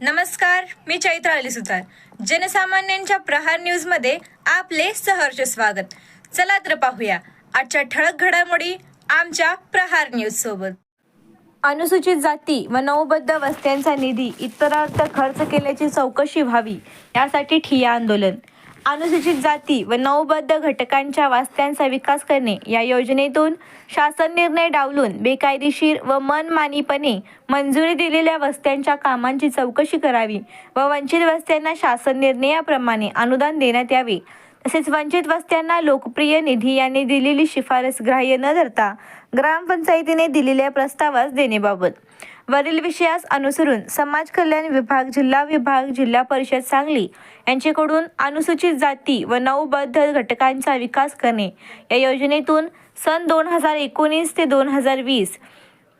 नमस्कार मी चैत्र अली सुतार जनसामान्यांच्या प्रहार न्यूजमध्ये आपले सहर्ष स्वागत. चला तर पाहूया आजच्या ठळक घडामोडी आमच्या प्रहार न्यूज सोबत. अनुसूचित जाती व नऊबद्ध वस्त्यांचा निधी इतरार्थ खर्च केल्याची चौकशी व्हावी यासाठी ठिय्या आंदोलन. अनुसूचित जाती व नऊबद्ध घटकांच्या वास्त्यांचा विकास करणे या योजनेतून शासन निर्णय डावलून बेकायदेशीर व मनमानीपणे मंजुरी दिलेल्या वस्त्यांच्या कामांची चौकशी करावी व वंचित वस्त्यांना शासन निर्णयाप्रमाणे अनुदान देण्यात यावे. तसेच वंचित वस्त्यांना लोकप्रिय निधी यांनी दिलेली शिफारस ग्राह्य न धरता ग्रामपंचायतीने दिलेल्या प्रस्तावास देण्याबाबत वरील विषयास अनुसरून समाज कल्याण विभाग जिल्हा विभाग जिल्हा परिषद सांगली यांच्याकडून अनुसूचित जाती व नऊबद्ध घटकांचा विकास करणे. या योजनेतून सन दोन हजार एकोणीस ते दोन हजार वीस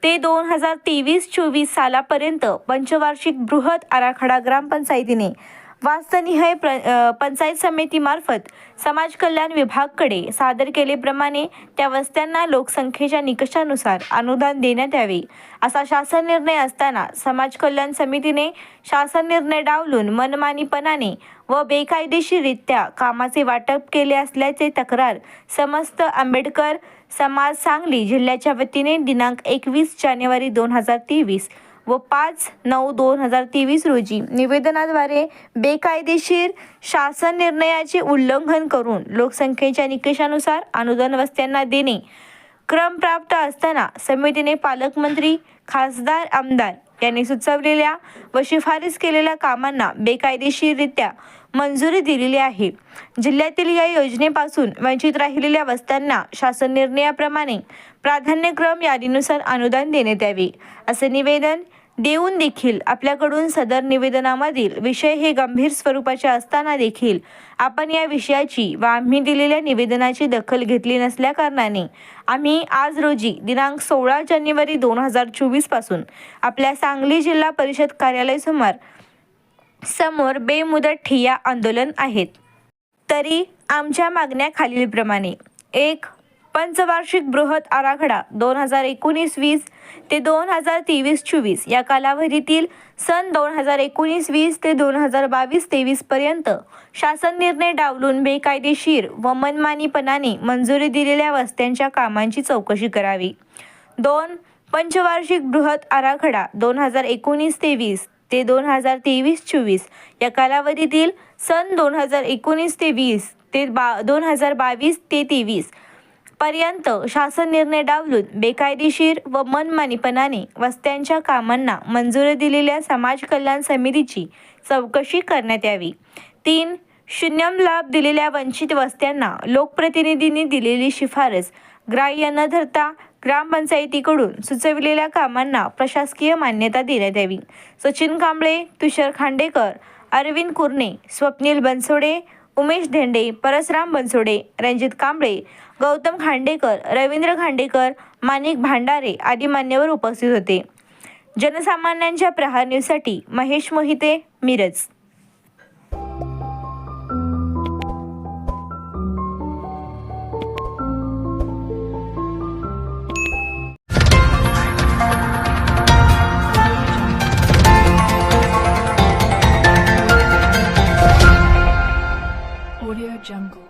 ते दोन हजार तेवीस चोवीस सालापर्यंत पंचवार्षिक बृहत आराखडा ग्रामपंचायतीने वास्तनिहाय प्र पंचायत समितीमार्फत समाज कल्याण विभागकडे सादर केलेप्रमाणे त्या वस्त्यांना लोकसंख्येच्या निकषानुसार अनुदान देण्यात यावे असा शासन निर्णय असताना समाज कल्याण समितीने शासन निर्णय डावलून मनमानीपणाने व बेकायदेशीररित्या कामाचे वाटप केले असल्याचे तक्रार समस्त आंबेडकर समाज सांगली जिल्ह्याच्या वतीने दिनांक एकवीस जानेवारी दोन हजार तेवीस व पाच नऊ दोन हजार तेवीस रोजी निवेदनाद्वारे बेकायदेशीर शासन निर्णयाचे उल्लंघन करून लोकसंख्येच्या निकषानुसार अनुदान वस्त्यांना देणे क्रमप्राप्त असताना समितीने पालकमंत्री खासदार आमदार यांनी सुचवलेल्या व शिफारस केलेल्या कामांना बेकायदेशीररित्या मंजुरी दिलेली आहे. जिल्ह्यातील या योजनेपासून वंचित राहिलेल्या वस्त्यांना शासन निर्णयाप्रमाणे प्राधान्यक्रम यादीनुसार अनुदान देण्यात यावे असे निवेदन देऊन देखील आपल्याकडून सदर निवेदनामधील विषय हे गंभीर स्वरूपाचे असताना देखील आपण या विषयाची व आम्ही दिलेल्या निवेदनाची दखल घेतली नसल्याकारणाने आम्ही आज रोजी दिनांक सोळा जानेवारी दोन हजार चोवीसपासून आपल्या सांगली जिल्हा परिषद कार्यालय समोर समोर बेमुदत ठिय्या आंदोलन आहेत. तरी आमच्या मागण्या खालीलप्रमाणे. एक पंचवार्षिक बृहत आराखडा दोन हजार एकोणीस वीस ते दोन हजार तेवीस चोवीस या कालावधीतील सन दोन हजार एकोणीस वीस ते दोन हजार बावीस तेवीस पर्यंत शासन निर्णय डावलून बेकायदेशीर व मनमानीपणाने मंजुरी दिलेल्या वस्त्यांच्या कामांची चौकशी करावी. दोन पंचवार्षिक बृहत आराखडा दोन हजार एकोणीस तेवीस ते दोन हजार तेवीस चोवीस या कालावधीतील सन दोन हजार एकोणीस ते वीस ते बा दोन हजार बावीस ते तेवीस पर्यंत शासन निर्णय डावलून बेकायदेशीर व मनमानीपणाने वस्त्यांच्या कामांना मंजुरी दिलेल्या समाज कल्याण समितीची चौकशी करण्यात यावी. तीन शून्यम लाभ दिलेल्या वंचित वस्त्यांना लोकप्रतिनिधींनी दिलेली शिफारस ग्राह्य न धरता ग्रामपंचायतीकडून सुचविलेल्या कामांना प्रशासकीय मान्यता देण्यात यावी. सचिन कांबळे तुषार खांडेकर अरविंद कुर्णे स्वप्नील बनसोडे उमेश धेंडे परसराम बनसोडे रणजित कांबळे गौतम खांडेकर रवींद्र खांडेकर माणिक भांडारे आदी मान्यवर उपस्थित होते. जनसामान्यांच्या प्रहार न्यूजसाठी महेश मोहिते मिरज. Jungle.